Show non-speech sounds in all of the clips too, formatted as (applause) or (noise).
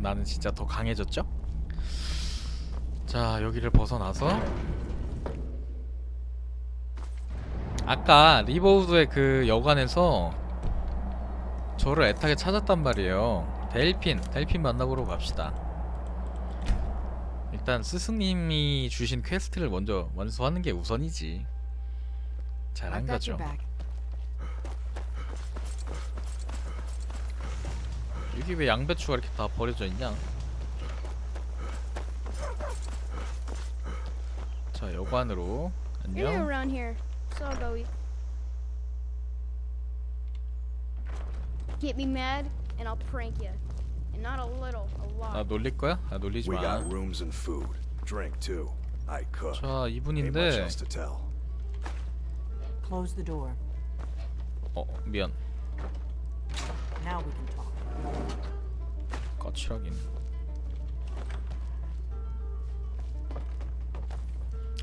나는 진짜 더 강해졌죠? 자 여기를 벗어나서. 아까 리버우드의 그 여관에서 저를 애타게 찾았단 말이에요. 델핀 델핀 만나보러 갑시다. 일단 스승님이 주신 퀘스트를 먼저 완수하는 게 우선이지. 잘한 거죠 your back. 여기 왜 양배추가 이렇게 다 버려져 있냐? 자 여관으로 You're new 안녕. around here, so I'll go eat. Get me mad, and I'll prank you. And not a little, a 나 lot. 놀릴 거야? 아 놀리지 We 마. got rooms and food, drink too. I cook. 자 Ain't much 이분인데 else to tell. Close the door. 어 미안 Now we can talk. 까칠하긴.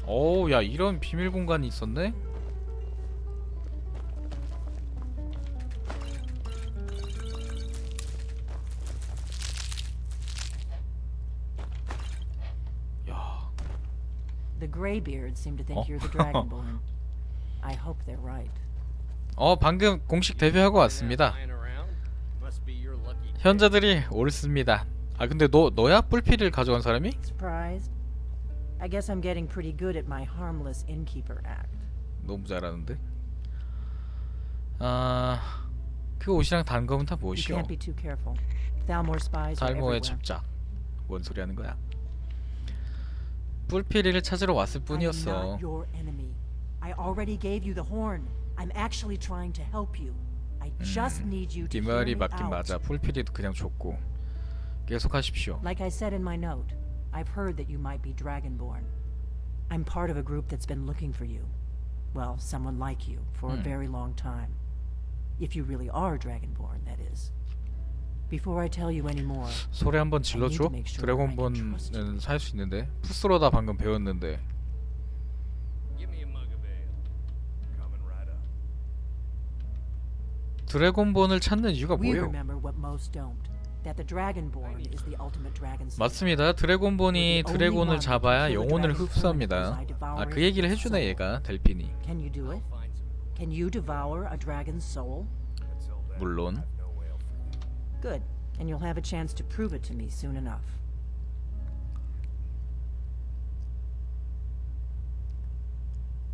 어우 야 이런 비밀 공간이 있었네? 야 The Greybeards seem to think Oh. you're the Dragonborn. I hope they're right. 어 방금 공식 데뷔하고 왔습니다. 현자들이 옳습니다. 아 근데 너 너야 뿔피를 가져간 사람이? Surprised? I guess I'm getting pretty good at my harmless innkeeper act. 너무 잘하는데. 아 그 옷이랑 단검은 다 You 무엇이요? can't be too careful. Thalmor spies are 탈모의 everywhere. 첩작. 뭔 소리 하는 거야? 뿔피리를 찾으러 왔을 I am 뿐이었어. not your enemy. I already gave you the horn. I'm actually trying to help you. I just need you to 네 hear 말이 me 맞긴 out. 맞아. 뿔피리도 그냥 줬고. 계속하십시오. Like I said in my note, I've heard that you might be Dragonborn. I'm part of a group that's been looking for you. Well, someone like you for a Hmm. very long time. If you really are Dragonborn, that is. Before I tell you any more, 소리 한번 질러줘. I need to make sure I can trust 드래곤본은 살 수 있는데. 푸스로다 방금 배웠는데. 드래곤본을 찾는 이유가 뭐예요? 맞습니다. 드래곤본이 드래곤을 잡아야 영혼을 흡수합니다. 아 그 얘기를 해주네 얘가 델핀이. 물론. I've no ale for you. Good. And you'll have a chance to prove it to me soon enough.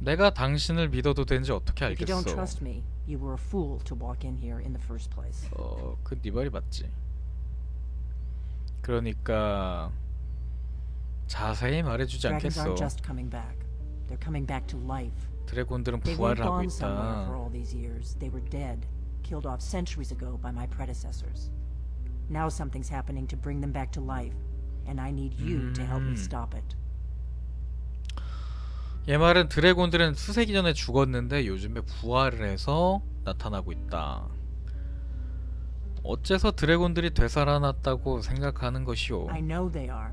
내가 당신을 믿어도 되는지 어떻게 If you don't 알겠어? trust me, you were a fool to walk in here in the first place. 어, 그 네 말이 맞지. 그러니까 자세히 말해주지 Dragons 않겠어. aren't just coming back. They're coming back to life. 드래곤들은 They weren't 부활을 하고 gone somewhere for 있다. all these years. They were dead, killed off centuries ago by my predecessors. Now something's happening to bring them back to life, and I need you to help me 음. stop it. 얘 말은 드래곤들은 수세기 전에 죽었는데 요즘에 부활을 해서 나타나고 있다. 어째서 드래곤들이 되살아났다고 생각하는 것이오? I know they are.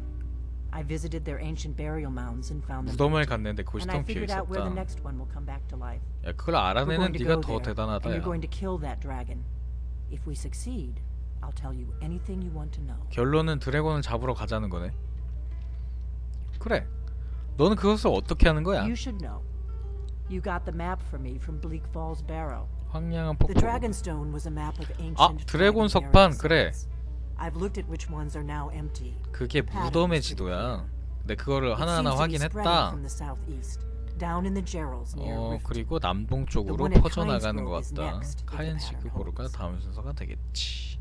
I visited their ancient burial mounds and found them 무덤을. 갔는데 그곳이 텅 비어 figured out where the 있었다. next one will come back to life. 야, 그걸 We're 알아내는 going to 네가 go 더 there, 대단하다. 야. you're going to kill that dragon. If we succeed, I'll tell you anything you want to know. 결론은 드래곤을 잡으러 가자는 거네. 그래. 너는 그것을 어떻게 하는 거야? You should know. You got the map for me from Bleak Falls Barrow. 황량한 The 폭포. Dragonstone was a map of ancient 아, 드래곤 dragon 석판, 그래. I've looked at which ones are now empty. 그게 무덤의 지도야. 근데 그거를 하나하나 확인했다. the the 어. 그리고 남동 쪽으로 one at 퍼져나가는 것 같다. the 카엔시크고르가 다음 순서가 되겠지.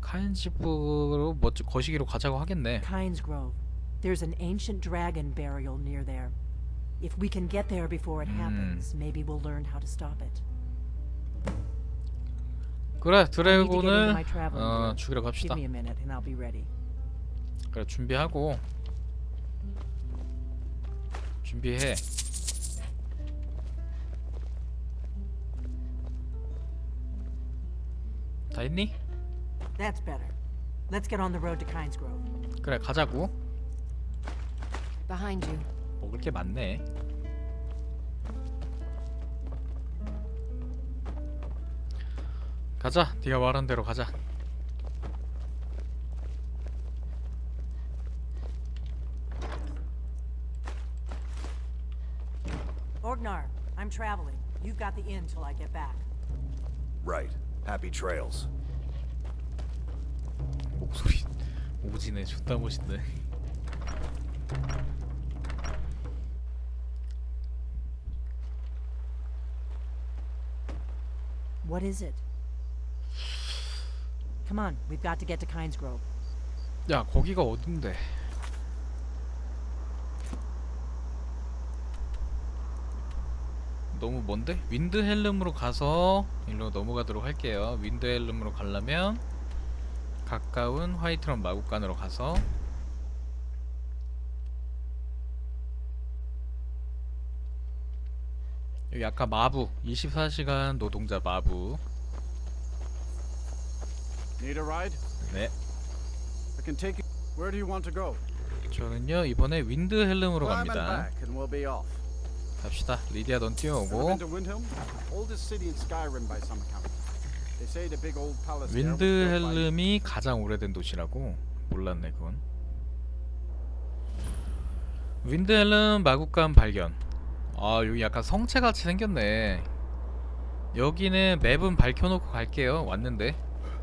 카엔시크로 뭐 거시기로 가자고 하겠네. Kynes Grove. There's an ancient dragon burial near there. If we can get there before it Mm. happens, maybe we'll learn how to stop it. 그래 I need to get into 드래곤을 my traveling 어, gear. 죽이러 Give 갑시다. me a minute and I'll be ready. 그래 준비하고 준비해. 다 했니? That's better. Let's get on the road to Kynes Grove. 그래 가자고. Behind you. 먹을 게 많네. 가자. 네가 말한 대로 가자. Orgnar, I'm traveling. You've got the inn till I get back. Right. Happy trails. 목소리 오지네 존나 멋있네. What is it? Come on, we've got to get to Kynes Grove. 야 거기가 어딘데 너무 먼데? 윈드헬름으로 가서 일로 넘어가도록 할게요 윈드헬름으로 가려면 가까운 화이트런 마국간으로 가서 여기 아까 마부 24시간 노동자 마부 Need a ride? 네 I can take you. Where do you want to go? 저는요 이번에 윈드 헬름으로 Climb and 갑니다 back, and we'll be off. 갑시다 리디아 넌 Ever 뛰어오고 been to Windhelm? Oldest city in Skyrim by some account. They say the big old palace there was built by 윈드헬름이 가장 오래된 도시라고 몰랐네 그건 윈드 헬름 마국간 발견 아 여기 약간 성체같이 생겼네. 여기는 맵은 밝혀놓고 갈게요. 왔는데?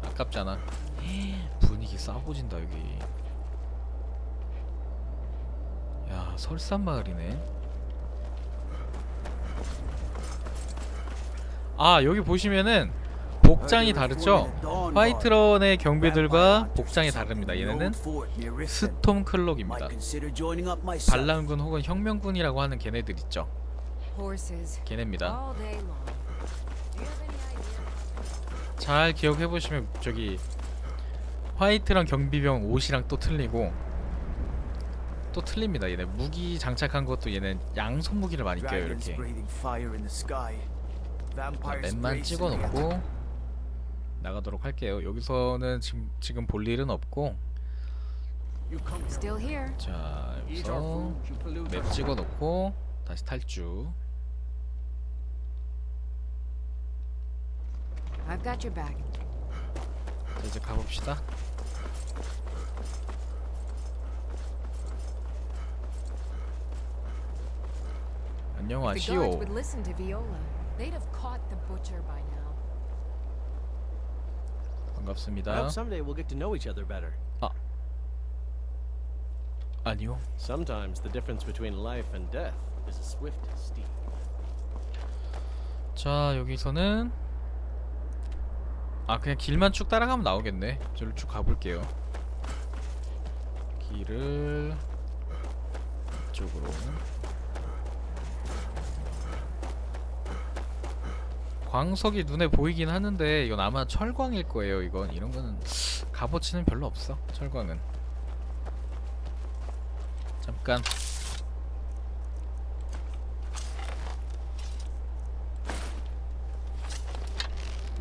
아깝잖아. (gasps) 분위기 싸고진다 여기. 야 설산마을이네. 아 여기 보시면은 복장이 다르죠? 화이트런의 경비들과 복장이 다릅니다. 얘네는 스톰 클록입니다. 반란군 혹은 혁명군이라고 하는 걔네들 있죠. 걔네입니다. 잘 기억해 보시면 저기 화이트런 경비병 옷이랑 또 틀리고 또 틀립니다. 얘네 무기 장착한 것도 얘는 양손 무기를 많이 껴요 이렇게. 자, 맵만 찍어놓고 나가도록 할게요. 여기서는 지금 지금 볼 일은 없고. Still here. 자 여기서 맵 our 찍어 놓고 다시 탈주. I've got your back. 자, 이제 가봅시다. If the guards 안녕하시오. would listen to Viola, they'd have caught the butcher by now. I 반갑습니다. hope someday we'll get to know each other better. 아니요. Sometimes the difference between life and death is as swift as steam. 자 여기서는 아 그냥 길만 쭉 따라가면 나오겠네. 저를 쭉 가볼게요. 길을 이쪽으로. 광석이 눈에 보이긴 하는데 이건 아마 철광일 거예요. 이건 이런 거는 값어치는 별로 없어. 철광은. 잠깐.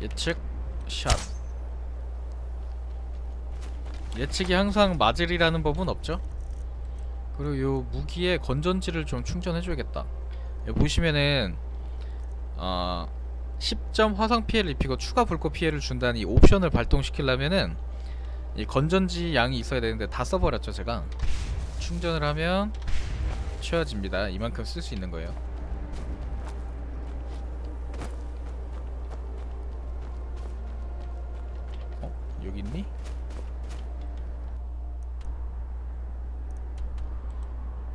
예측 샷 예측이 항상 맞으리라는 법은 없죠 그리고 요 무기에 건전지를 좀 충전해줘야겠다 여기 보시면은 어, 10점 화상 피해를 입히고 추가 불꽃 피해를 준다는 이 옵션을 발동시키려면은 이 건전지 양이 있어야 되는데 다 써버렸죠 제가 충전을 하면 채워집니다 이만큼 쓸 수 있는 거예요 어? 여기 있니?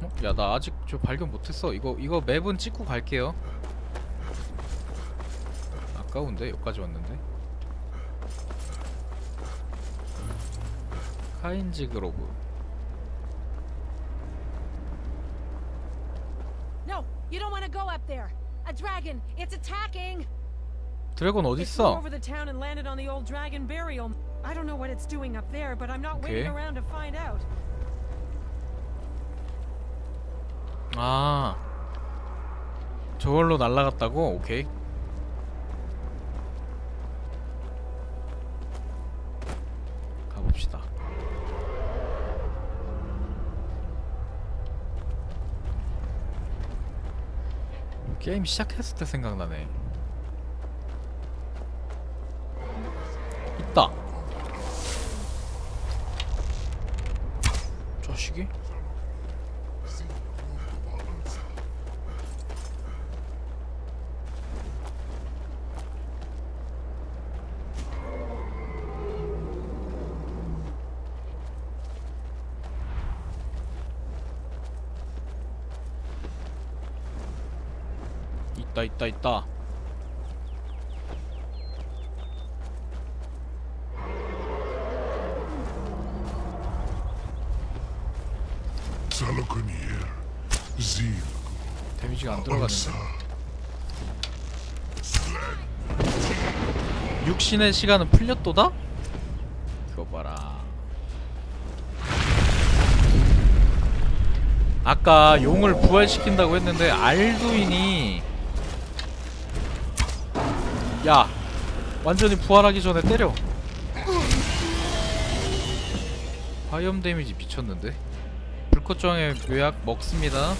어? 야나 아직 저 발견 못했어 이거 이거 맵은 찍고 갈게요 아까운데 여기까지 왔는데 카인즈 그로브 No, you don't want to go up there. A dragon, it's attacking. 드래곤 It flew 어딨어? over the town and landed on the old dragon burial. I don't know what it's doing up there, but I'm not waiting Okay. around to find out. 아 저걸로 날라갔다고? 오케이 게임 시작했을 때 생각나네 있다 자식이? 있다 있다 있다. 데미지가 안 들어가는데. 육신의 시간은 풀렸도다? 그거 봐라. 아까 용을 부활시킨다고 했는데 알두인이 야 완전히 부활하기 전에 때려. 화염 데미지 미쳤는데? 불꽃정의 묘약 먹습니다.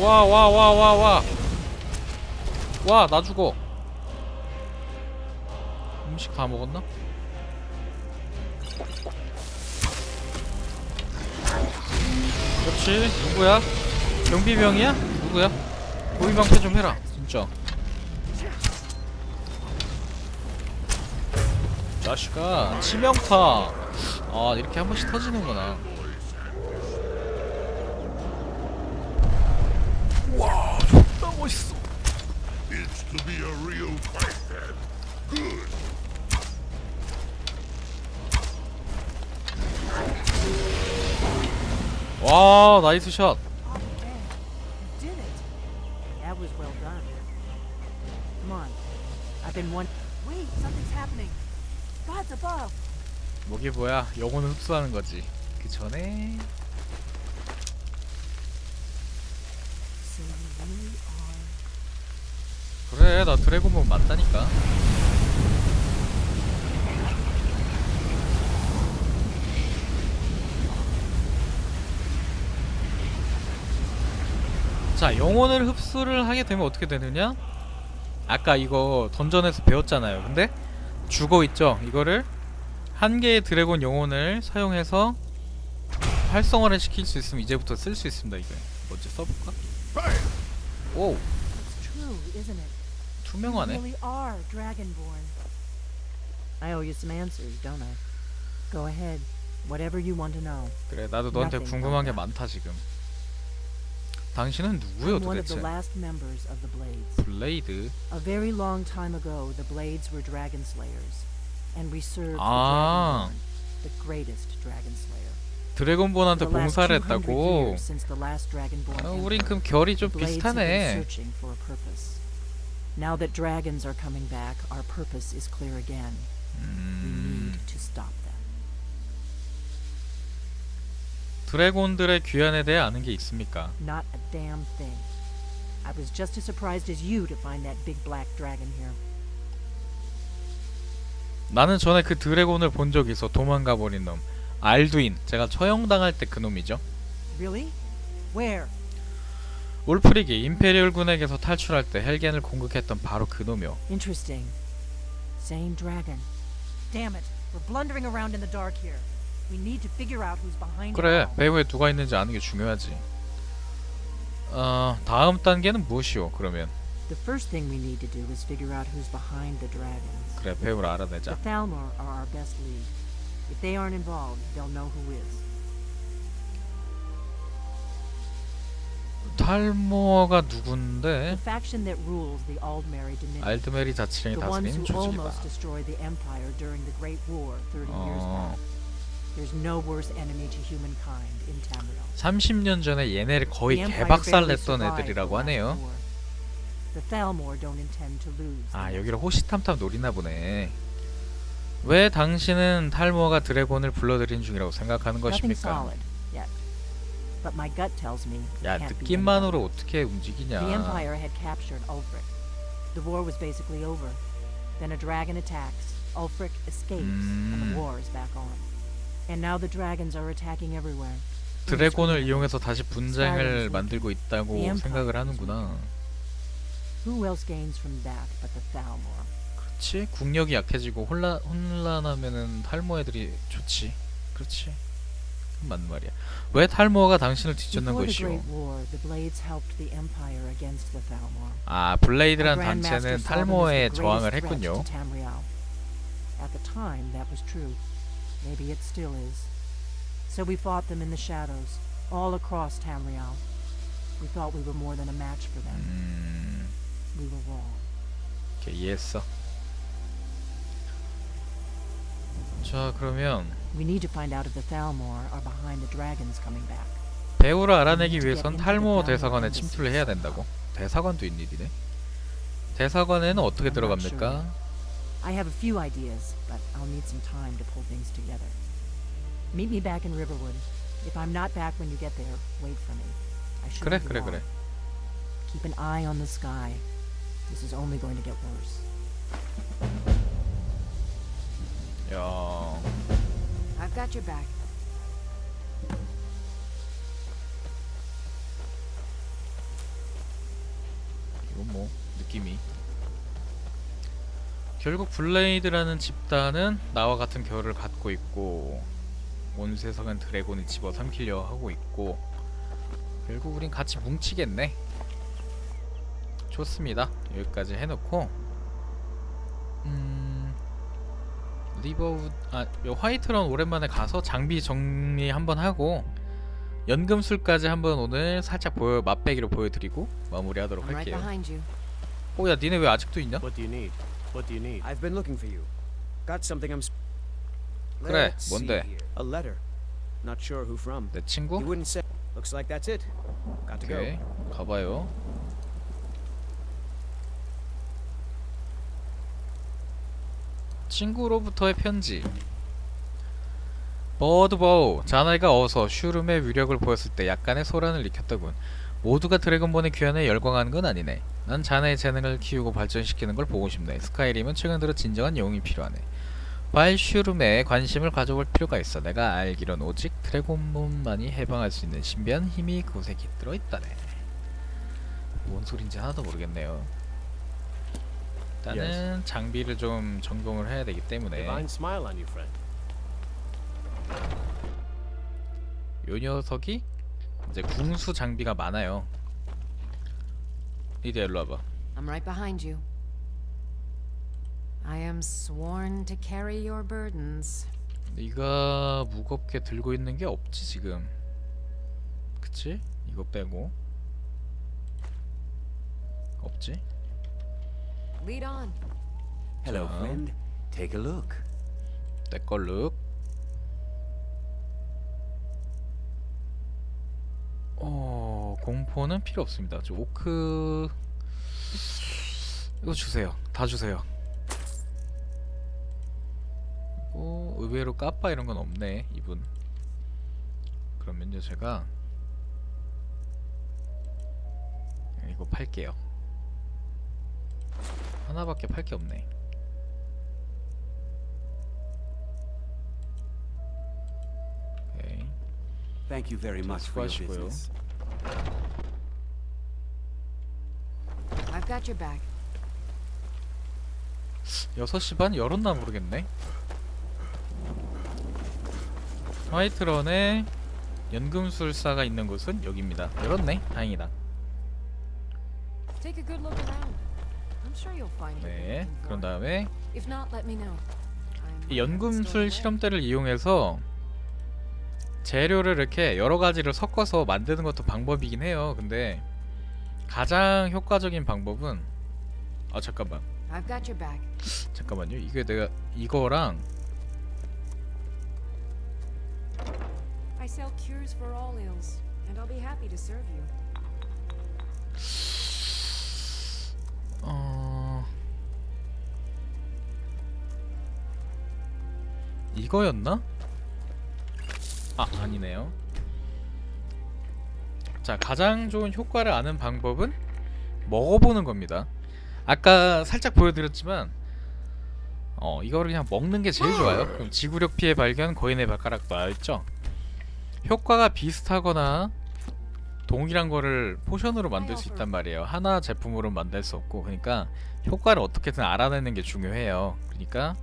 와 와 와 와 와. 와 나 죽어. 음식 다 먹었나? 그렇지 누구야? 경비병이야? 누구야? 고위방패 좀 해라 진짜 자식아 치명타 아 이렇게 한 번씩 터지는구나 와 존나 멋있어 it's to be a real fight then. Good. 와 나이스 샷 was well done. Come on. I've been one. Wait, something's happening. God's above. 뭐게 뭐야 영혼을 흡수하는 거지 그 전에 So you really are. 그래 나 드래곤본 맞다니까 자 영혼을 흡수를 하게 되면 어떻게 되느냐 아까 이거 던전에서 배웠잖아요 근데 죽어 있죠 이거를 한 개의 드래곤 영혼을 사용해서 활성화를 시킬 수 있으면 이제부터 쓸 수 있습니다 이거 먼저 써볼까? 오 투명하네 really are Dragonborn. I owe you some answers, don't I? Go ahead. Whatever you want to know. 그래 나도 너한테 궁금한 게 많다 지금 당신은 누구요 I'm one of 도대체 the last members of the Blades. 블레이드 A very long time ago, the Blades were Dragon Slayers, and we served Ah. the Dragonborn, the greatest Dragon Slayer. 드래곤본한테 For the last 봉사를 200 했다고 years since the last Dragonborn 아, Empire, 우린 그럼 결이 좀 the Blades have been 비슷하네 searching for a purpose. Now that dragons are coming back, our purpose is clear again. We 음, need to stop 드래곤들의 귀환에 대해 아는 게 있습니까? Not a damn thing. I was just as surprised as you to find that big black dragon here. 나는 전에 그 드래곤을 본 적이 있어 도망가 버린 놈 알두인 제가 처형당할 때 그 놈이죠 Really? Where? 울프릭이 임페리얼 군에게서 탈출할 때 헬겐을 공격했던 바로 그 놈이요 Interesting. Same dragon. Damn it. We're blundering around in the dark here. We need to figure out who's behind it 그래. 배후에 누가 있는지 아는 게 중요하지 어 다음 단계는 무엇이오 그러면 The first thing we need to do is figure out who's behind the dragons. 그래 배후를 The 알아내자 Thalmor are our best lead. If they aren't involved, they'll know who is. 탈모어가 누군데 faction that rules the Aldmeri Dominion. 알드메리 자치령이 the ones 다스리는 who 조직이다 almost destroyed the Empire during the Great War 30 years 어, back. There's no worse enemy to humankind in Tamriel. 30년 전에 얘네를 거의 The Empire 개박살 barely 냈던 survived 애들이라고 last 하네요 war. The Thalmor don't intend to lose. the 아 여기를 호시탐탐 노리나 보네 왜 당신은 탈모어가 드래곤을 불러들인 중이라고 생각하는 Nothing 것입니까? solid yet. But my gut tells me it 야 can't be 느낌만으로. 어떻게 움직이냐 The Empire had captured Ulfric. The war was basically over. Then a dragon attacks, Ulfric escapes, and 음. the war is back on. And now the dragons are attacking everywhere. 드래곤을 이용해서 다시 분쟁을. 만들고 있다고 생각을 하는구나 Who else gains from that but the Thalmor? 그렇지 국력이 약해지고 혼란, 혼란하면은 탈모 애들이 좋지 그렇지 맞는 말이야 왜 탈모어가 당신을 뒤쫓는 것이오. 아 블레이드란 단체는 탈모에 the 저항을 했군요 to Tamriel. At the time, that was true. Maybe it still is. So we fought them in the shadows, all across Tamriel. We thought we were more than a match for them. 음, We were wrong. 오케이 이해했어. 자 그러면 We need to find out if the Thalmor are behind the dragons coming back. 배우를 알아내기 위해선 탈모 대사관에 침투를 해야 된다고. 대사관도 있일이네. 대사관에는 어떻게 들어갑니까? I have a few ideas, but I'll need some time to pull things together. Meet me back in Riverwood. If I'm not back when you get there, wait for me. I should 그래 그래 그래. Keep an eye on the sky. This is only going to get worse. 야 I've got your back. 이건 뭐 느낌이. 결국 블레이드라는 집단은 나와 같은 결을 갖고 있고 온 세상은 드래곤이 집어삼키려 하고 있고 결국 우린 같이 뭉치겠네. 좋습니다. 여기까지 해놓고 음 리버우드 아요 화이트런 오랜만에 가서 장비 정리 한번 하고 연금술까지 한번 오늘 살짝 보여 맛배기로 보여드리고 마무리하도록 할게요. you. 오야 니네 왜 아직도 있냐? What do you need? I've been looking for you. Got something I'm. 그래, Let's 뭔데? see here. A letter. Not sure who from. 내 You 친구? wouldn't say. Looks like that's it. Got to go. 오케이 가봐요. 친구로부터의 편지. 버드버우 자네가 어서 슈름의 위력을 보였을 때 약간의 소란을 일으켰더군. 모두가 드래곤본의 귀환에 열광하는 건 아니네. 난 자네의 재능을 키우고 발전시키는 걸 보고 싶네. 스카이림은 최근 들어 진정한 영웅이 필요하네. 슈름에 관심을 가져볼 필요가 있어. 내가 알기론 오직 드래곤본만이 해방할 수 있는 신비한 힘이 그곳에 깃들어 있다네. 뭔 소린지 하나도 모르겠네요. 일단은 장비를 좀 점검을 해야 되기 때문에. 요 녀석이 이제 궁수 장비가 많아요. 이리 일로 와봐. I'm right behind you. I am sworn to carry your burdens. 네가 무겁게 들고 있는 게 없지 지금. 그치? 이거 빼고 없지? Lead on. Hello, 자. friend. Take a look. 내 걸룩. 어 공포는 필요 없습니다. 저 오크 이거 주세요. 다 주세요. 어 의외로 까빠 이런 건 없네 이분. 그러면요 제가 이거 팔게요. 하나밖에 팔 게 없네. 오케이. Thank you very much for your 수고하시고요. business. Got your back. 6시 반 열었나 모르겠네. 화이트런에 연금술사가 있는 곳은 여기입니다. 열었네. 다행이다. Take a good look around. I'm sure you'll find what you're 네. 그런. 다음에 If not, let me know. I'm 이 연금술. 실험대를 이용해서 재료를 이렇게 여러 가지를 섞어서 만드는 것도 방법이긴 해요. 근데 가장 효과적인 방법은 아 잠깐만. I've got your back. 잠깐만요. 이게 내가 이거랑 I sell cures for all ills, and I'll be happy to serve you. 어 이거였나? 아 아니네요. 자 가장 좋은 효과를 아는 방법은 먹어보는 겁니다. 아까 살짝 보여드렸지만 어 이거를 그냥 먹는 게 제일 좋아요. 그럼 지구력 피해 발견 거인의 발가락 나왔죠? 효과가 비슷하거나 동일한 거를 포션으로 만들 수 있단 말이에요. 하나 제품으로 만들 수 없고 그러니까 효과를 어떻게든 알아내는 게 중요해요. 그러니까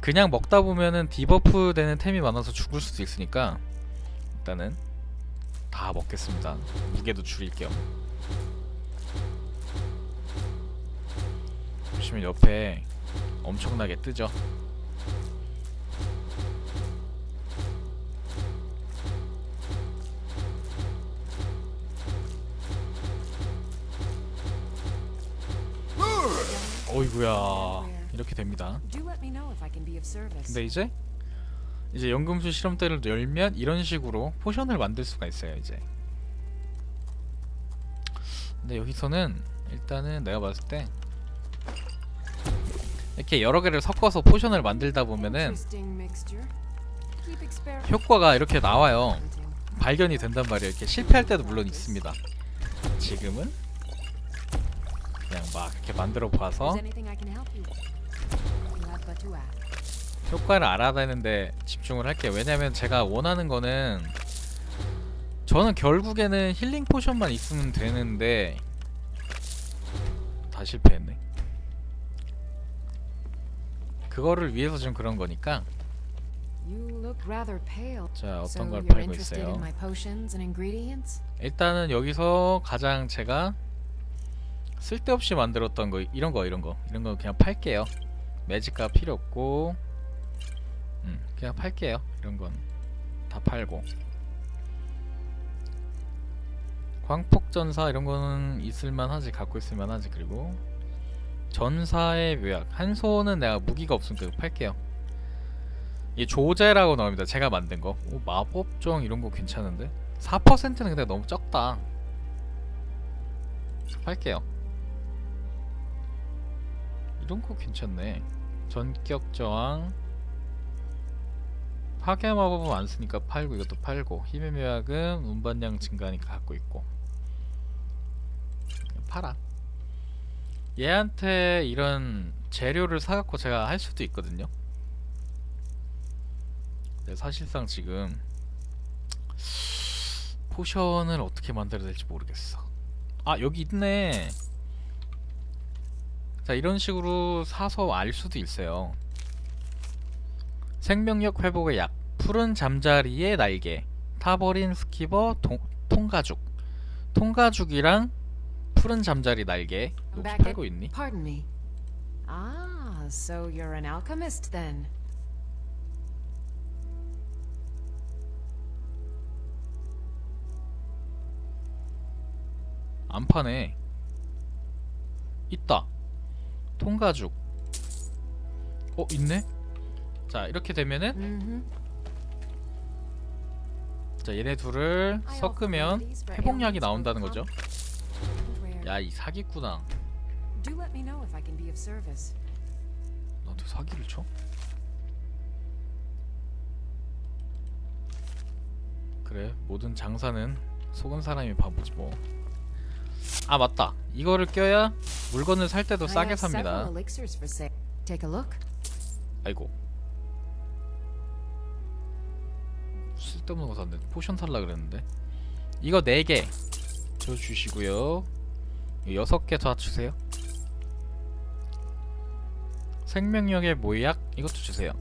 그냥 먹다 보면은 디버프 되는 템이 많아서 죽을 수도 있으니까 일단은 다 먹겠습니다. 무게도 줄일게요. 보시면 옆에 엄청나게 뜨죠. 어이구야 이렇게 됩니다 근데 이제 이제 연금술 실험대를 열면 이런 식으로 포션을 만들 수가 있어요 이제. 근데 여기서는 일단은 내가 봤을 때 이렇게 여러 개를 섞어서 포션을 만들다 보면은 효과가 이렇게 나와요. 발견이 된단 말이에요. 이렇게 실패할 때도 물론 있습니다. 지금은 그냥 막 이렇게 만들어 봐서 효과를 알아내는데 집중을 할게요. 왜냐면 제가 원하는 거는 저는 결국에는 힐링 포션만 있으면 되는데 다 실패했네. 그거를 위해서 지금 그런 거니까. 자 어떤 걸 팔고 있어요. 일단은 여기서 가장 제가 쓸데없이 만들었던 거 이런 거 이런 거 이런 거 그냥 팔게요. 매직가 필요 없고 음, 그냥 팔게요. 이런 건 다 팔고 광폭전사 이런 거는 있을만하지 갖고 있을만하지 그리고 전사의 묘약 한 손은 내가 무기가 없으니까 팔게요. 이 조제라고 나옵니다. 제가 만든 거. 오, 마법정 이런 거 괜찮은데? 4%는 근데 너무 적다. 팔게요. 이런 거 괜찮네. 전격 저항. 파괴 마법은 안 쓰니까 팔고 이것도 팔고 힘의 묘약은 운반량 증가니까 갖고 있고. 팔아. 얘한테 이런 재료를 사갖고 제가 할 수도 있거든요. 근데 사실상 지금 포션을 어떻게 만들어야 될지 모르겠어. 아 여기 있네. 자 이런 식으로 사서 알 수도 있어요. 생명력 회복의 약, 푸른 잠자리의 날개, 타버린 스키버 통, 통가죽, 통가죽이랑 푸른 잠자리 날개 혹시 팔고 있니? Pardon me. Ah, so you're an alchemist then. 안 파네. 있다. 통가죽. 어 있네? 자 이렇게 되면은. 자 얘네 둘을 섞으면 회복약이 나온다는 거죠. 야 이 사기꾼아. 나한테 사기를 쳐? 그래 모든 장사는 속은 사람이 바보지 뭐. 아 맞다. 이거를 껴야 물건을 살 때도 싸게 삽니다. 아이고. 쓸데없는 거 샀네. 포션 살라 그랬는데. 이거 4개 줘 주시고요. 6개 더 주세요. 생명력의 모약 이것도 주세요.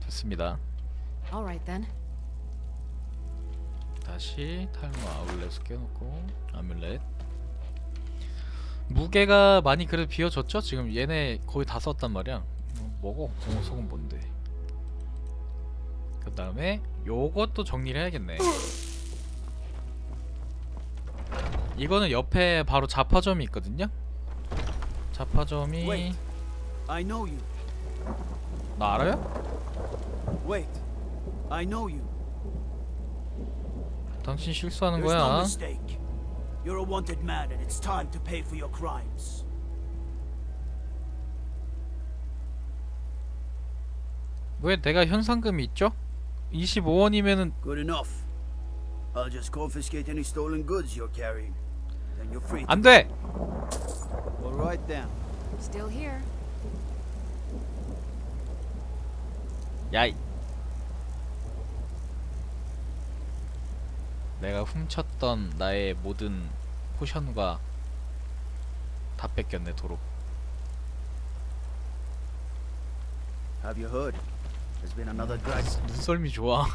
됐습니다. Then. 다시 탈모 아울렛 껴놓고 아뮬렛 무게가 많이 그래도 비어졌죠? 지금 얘네 거의 다 썼단 말이야 어, 먹어 공속은 뭔데 그 다음에 요것도 정리를 해야겠네 이거는 옆에 바로 자파점이 있거든요 자파점이. I know you. 나 알아요? Wait. I know you. 당신 실수하는 There's no 거야 mistake. You're a wanted man, and it's time to pay for your crimes. 왜 내가 현상금이 있죠? 25원이면은 Good enough. I'll just confiscate any stolen goods you're carrying. Then you're free. to 안돼! All right then. Still here. 야 이 내가 훔쳤던 나의 모든 포션과 다 뺏겼네 도로 Have you heard? There's been another drag. 눈썰미 좋아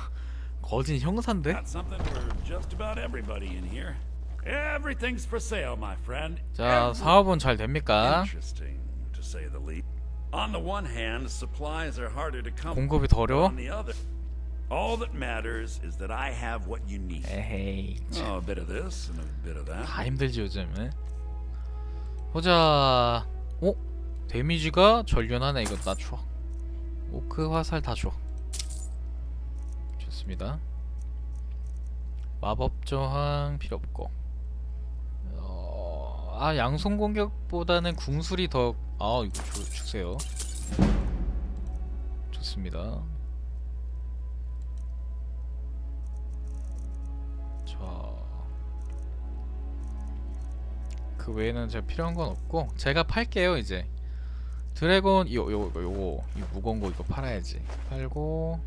거진 형사인데? Got something for just about everybody in here. Everything's for sale, my friend. 자 사업은 잘 됩니까? Interesting, to say the least. On the one hand, supplies are harder to come. 공급이 더. 어려워? On the other, all that matters is that I have what you need. 에헤이 참, Oh, a bit of this and a bit of that. 다 힘들지 요즘은 보자. 어? 데미지가 전륜하네. 이거 나 줘. 오크 화살 다 줘. 좋습니다. 마법 저항 필요 없고. 어... 아 양손 공격보다는 궁술이 더. 아 이거 주, 주세요. 좋습니다. 자. 그 외에는 제가 필요한 건 없고 제가 팔게요 이제 드래곤 요요요 요거 이 무거운 거 이거 팔아야지. 팔고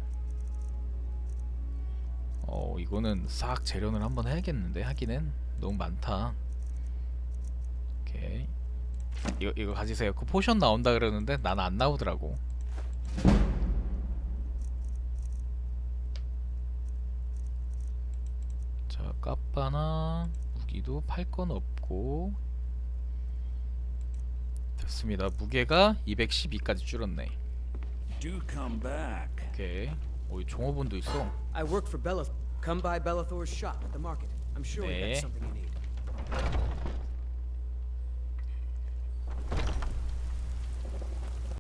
어 이거는 싹 재련을 한번 해야겠는데 하기는? 너무 많다. 오케이. 이거 이거 가지세요. 그 포션 나온다 그러는데 난 안 나오더라고. 자 까빠나 무기도 팔 건 없고 됐습니다 무게가 212까지 줄었네 Do come back. 오케이 오이 종업원도 있어 I work for Bellath. Come by Bellathor's shop at the market. I'm sure we 네. got something you need.